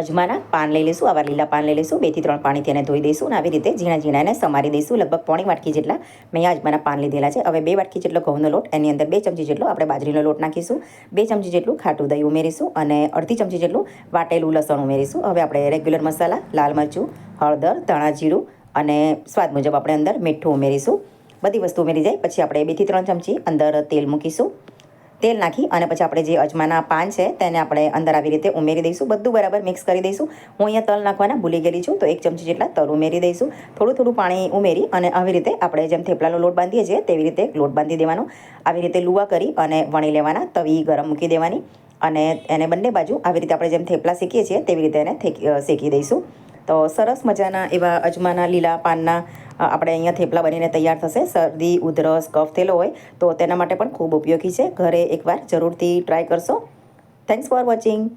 અજમાના પાન લઈ લઈશું, આવા લીલા પાન લઈ લઈશું, બેથી ત્રણ પાણીથી એને ધોઈ દઈશું અને આવી રીતે ઝીણા ઝીણા એને સમારી દઈશું. લગભગ પોણી વાટકી જેટલા મેં અજમાના પાન લીધેલા છે. હવે બે વાટકી જેટલો ઘઉંનો લોટ, એની અંદર બે ચમચી જેટલો આપણે બાજરીનો લોટ નાખીશું, બે ચમચી જેટલું ખાટું દહીં ઉમેરીશું અને અડધી ચમચી જેટલું વાટેલું લસણ ઉમેરીશું. હવે આપણે રેગ્યુલર મસાલા, લાલ મરચું, હળદર, ધાણા જીરું અને સ્વાદ મુજબ આપણે અંદર મીઠું ઉમેરીશું. બધી વસ્તુ ઉમેરી જાય, પછી આપણે બેથી ત્રણ ચમચી અંદર તેલ મૂકીશું. તેલ નાખી અને પછી આપણે જે અજમાના પાન છે તેને આપણે અંદર આવી રીતે ઉમેરી દઈશું. બધું બરાબર મિક્સ કરી દઈશું. હું અહીંયા તલ નાખવાના ભૂલી ગયેલી છું, તો એક ચમચી જેટલા તલ ઉમેરી દઈશું. થોડું થોડું પાણી ઉમેરી અને આવી રીતે આપણે જેમ થેપલાનો લોટ બાંધીએ છીએ, તેવી રીતે લોટ બાંધી દેવાનો. આવી રીતે લુવા કરી અને વણી લેવાના, તવી ગરમ મૂકી દેવાની અને એને બંને બાજુ આવી રીતે આપણે જેમ થેપલા શેકીએ છીએ, તેવી રીતે એને શેકી દઈશું. તો સરસ મજાના એવા અજમાના લીલા પાનના આપણે અહીંયા થેપલા બનીને તૈયાર થશે. શરદી, ઉધરસ, કફ થયેલો હોય તો તેના માટે પણ ખૂબ ઉપયોગી છે. ઘરે એકવાર જરૂરથી ટ્રાય કરશો. Thanks for watching